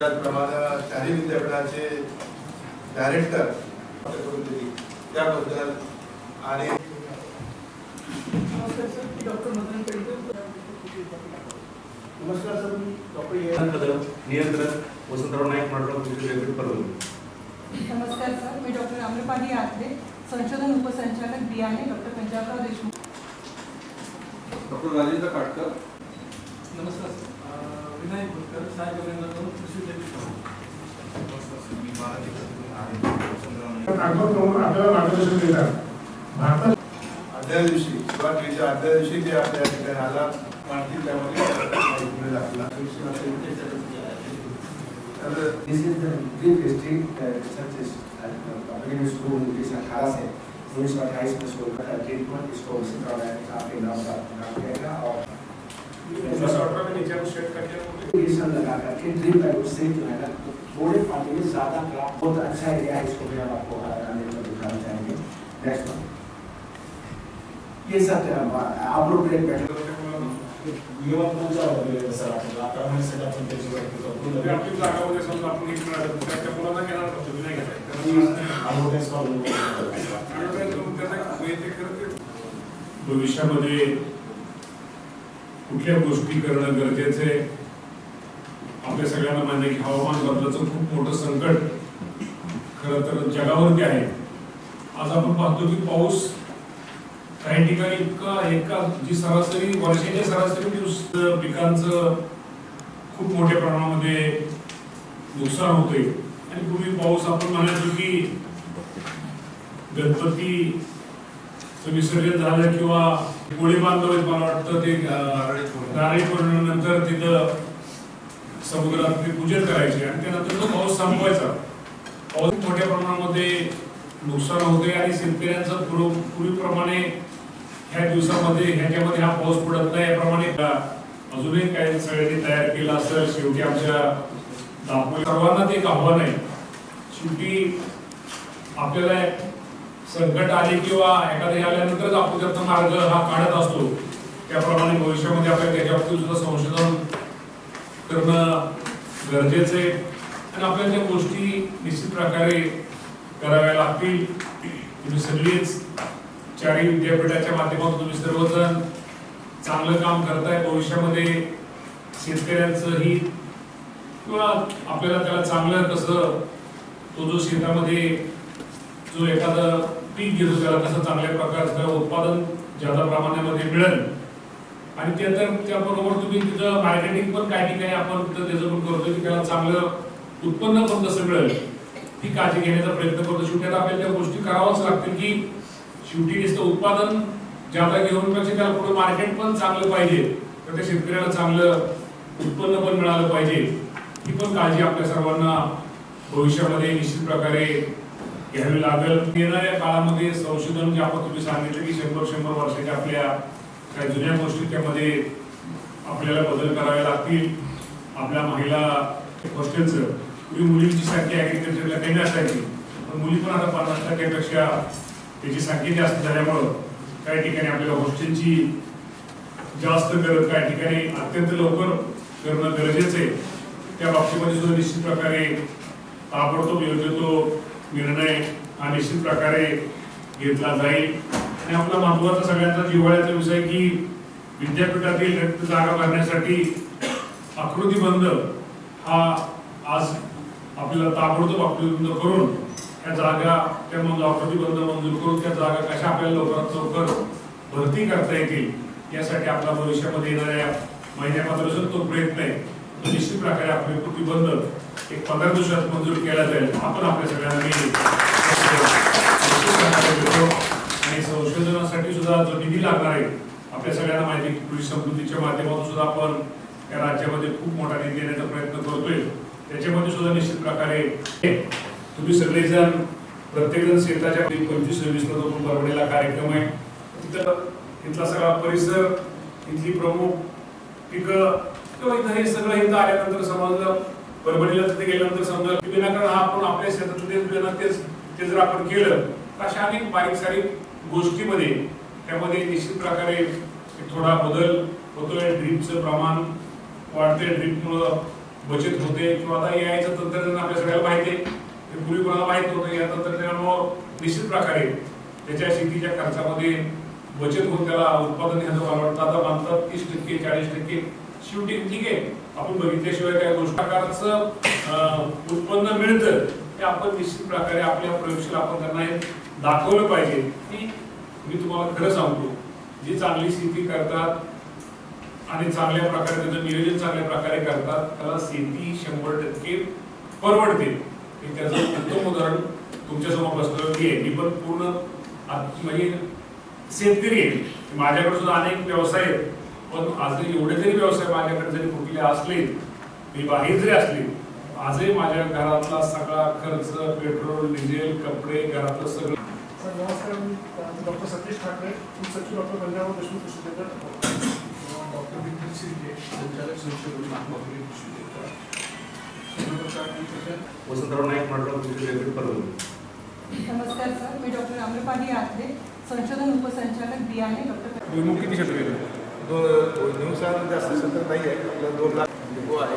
त्याचप्रमाणे चारही विद्यापीठाचे डायरेक्टर करून दिली त्याबद्दल आणि नमस्कार सर मी डॉक्टर नियंत्रक वसंतराव नाईक विद्यापीठ परभणी नमस्कार सर मी डॉक्टर आम्रपाली आत्रे संशोधन उपसंचालक बियाणे डॉक्टर पंजाबराव देशमुख. डॉक्टर राजेंद्र काटकर. नमस्कार सर. नाही बोलकर साहेबांना जाऊन कृषी देतो आदल्या दिवशी किंवा त्याच्या आदल्या दिवशी ते आपल्या ठिकाणी आला माहिती त्यामध्ये लागला This is the Green History uh, Researches at the Academy School, which is in Kharas है। उन्नीस सौ अट्ठाईस में स्कूल का ट्रीटमेंट इसको उसी तरह आपके नाम का नाम कहेगा और नीचे शेयर करके इंजेक्शन लगा करके ड्रिप है उससे जो है ना थोड़े पानी में ज़्यादा क्लास बहुत अच्छा एरिया है इसको भी हम आपको आने दिखाना चाहेंगे। नेक्स्ट ये सब आप लोग ब्रेक बैठे यवतमाळच्या वगैरे सर आपण अकरा महिन्यासाठी आपण त्याची वरती करतो आपली जागा वगैरे समजा आपण एक मिळालं तर मुलांना घेणार नव्हतो नाही घेताय ॲडव्हर्टाईज करून त्याचा वैयक्तिक खरं भविष्यामध्ये कुठल्या गोष्टी करणं गरजेचं आहे आपल्या सगळ्यांना मान्य की हवामान बदलाचं खूप मोठं संकट खरं तर जगावरती आहे. आज आपण पाहतो की पाऊस काही ठिकाणी इतका एका जी सरासरी वर्षाच्या सरासरी दिवस पिकांचं खूप मोठ्या प्रमाणामध्ये नुकसान होते आणि पूर्वी पाऊस आपण म्हणायचो की गणपती विसर्जन झालं किंवा गोळी बांधव मला वाटतं ते नारळी पौर्णिमेनंतर तिथं समुद्रात ते पूजन करायचे आणि त्यानंतर तो पाऊस संपवायचा पाऊस मोठ्या प्रमाणामध्ये नुकसान होते आणि शेतकऱ्यांचं पूर्व पूर्वीप्रमाणे ह्या दिवसामध्ये ह्याच्यामध्ये हा पाऊस पडत नाही. याप्रमाणे का अजूनही काही सगळ्यांनी तयार केला असेल. शेवटी आमच्या दापोली सर्वांनाच ते एक आव्हान आहे. शेवटी आपल्याला संकट आले किंवा एखादे आल्यानंतरच आपण त्याचा मार्ग हा काढत असतो. त्याप्रमाणे भविष्यामध्ये आपल्याला त्याच्यावरती सुद्धा संशोधन करणं गरजेचं आहे. आणि आपल्याला त्या गोष्टी निश्चित प्रकारे कराव्या लागतील तुम्ही सगळीच चारही विद्यापीठाच्या माध्यमातून तुम्ही सर्वजण चांगलं काम करताय. भविष्यामध्ये शेतकऱ्यांचं हित किंवा आपल्याला त्याला चांगलं कसं तो जो शेतामध्ये जो एखादं पीक घेतो त्याला कसं चांगल्या प्रकारचं उत्पादन ज्यादा प्रमाणामध्ये मिळेल आणि ते तर त्याबरोबर तुम्ही तिथं मार्केटिंग पण काही ठिकाणी आपण तिथं त्याचं पण करतो की त्याला चांगलं उत्पन्न पण कसं मिळेल. ही काळजी घेण्याचा प्रयत्न करतो. शेवटी आपल्याला त्या गोष्टी कराव्याच लागतील की शेवटी नुसतं उत्पादन ज्यादा घेऊन पेक्षा त्याला पुढे मार्केट पण चांगलं पाहिजे. तर त्या शेतकऱ्याला चांगलं उत्पन्न पण मिळालं पाहिजे. ही पण काळजी आपल्या सर्वांना भविष्यामध्ये निश्चित प्रकारे घ्यावी लागेल. येणाऱ्या काळामध्ये संशोधन जे आपण तुम्ही सांगितलं की शंभर शंभर वर्षाच्या आपल्या काही जुन्या गोष्टी त्यामध्ये आपल्याला बदल करावे लागतील. आपल्या महिला हॉस्टेलचं. पूर्वी मुलींची संख्या ॲग्रिकल्चरला कमी असायची. पण मुली पण आता पन्नास टक्क्यापेक्षा त्याची संख्या जास्त झाल्यामुळं काही ठिकाणी आपल्याला हॉस्टेलची जास्त गरज काही ठिकाणी अत्यंत लवकर करणं गरजेचं आहे. त्या बाबतीमध्ये सुद्धा निश्चित प्रकारे ताबडतोब योग्य तो निर्णय हा निश्चित प्रकारे घेतला जाईल. आणि आपला महत्त्वाचा सगळ्यांचा जिव्हाळ्याचा विषय की विद्यापीठातील रिक्त जागा भरण्यासाठी आकृतीबंध हा आज आपल्याला ताबडतोब आकृतीबंद करून त्या जागा त्या मग आकृतीबंध मंजूर करून त्या जागा कशा आपल्याला लवकरात लवकर भरती करता येतील यासाठी आपला भविष्यामध्ये येणाऱ्या महिन्यापासून तो प्रयत्न आहे. तो निश्चित प्रकारे आपली कृतीबंद एक पंधरा दिवसात मंजूर केला जाईल आपण आपल्या सगळ्यांना आणि संशोधनासाठी सुद्धा जो निधी लागणार आहे आपल्या सगळ्यांना माहिती की कृषी समृद्धीच्या माध्यमातून सुद्धा आपण या राज्यामध्ये खूप मोठा निधी देण्याचा प्रयत्न करतोय. त्याच्यामध्ये सुद्धा निश्चित प्रकारे तुम्ही सगळेजण प्रत्येकजण शेताच्या पंचवीस सव्वीसला जो परवडलेला कार्यक्रम आहे. तिथं इथला सगळा परिसर इथली प्रमुख पिकं किंवा इथं हे सगळं इथं आल्यानंतर समजलं परभणीला तिथे गेल्यानंतर समजलं की विनाकारण हा आपण आपल्या शेतातलं तेच ते जर आपण केलं तर अशा अनेक बारीक सारीक गोष्टीमध्ये त्यामध्ये निश्चित प्रकारे थोडा बदल होतोय ड्रीपचं प्रमाण वाढते ड्रीपमुळं बचत होते. किंवा आता यायचं तंत्रज्ञान आपल्या सगळ्याला माहिती आहे. ते पूर्वी कोणाला माहीत होतं या तंत्रज्ञानामुळं निश्चित प्रकारे त्याच्या शेतीच्या खर्चामध्ये बचत होऊन त्याला उत्पादन घ्यायचं मला आता बांधतात तीस टक्के चाळीस टक्के. शेवटी ठीक आहे. आपण बघितल्याशिवाय त्या गोष्ट. प्रकारचं उत्पन्न मिळतं. ते आपण निश्चित प्रकारे आपल्या प्रयोगशाला आपण त्यांना हे दाखवलं पाहिजे. की मी तुम्हाला खरं सांगतो जी चांगली शेती करतात आणि चांगल्या प्रकारे त्याचं नियोजन चांगल्या प्रकारे करतात त्याला शेती शंभर टक्के परवडते. हे त्याचं उत्तम उदाहरण तुमच्यासमोर बसलेलं की आहे. मी पण पूर्ण म्हणजे शेतकरी आहे. माझ्याकडे सुद्धा अनेक व्यवसाय आहेत. पण आज एवढे जरी व्यवसाय माझ्याकडे जरी कुठले असले मी बाहेर जरी असले आजही माझ्या घरातला सगळा खर्च पेट्रोल डिझेल कपडे घरातलं सगळं. सर नमस्कार मी डॉक्टर सतीश ठाकरे. सचिव डॉक्टर पंजाब देशमुख कृषी केंद्र डॉक्टर शिर्के संचालक संशोधन नागपूर कृषी केंद्र वसंतराव नाईक परभणी नमस्कार सर. मी डॉक्टर आम्रपाली आत्रे संशोधन उपसंचालक बियाणे डॉक्टर भुईमुग किती क्षेत्र दोन दिवसात जास्त सत्र नाही आहे आपलं दोन लाख हो आहे.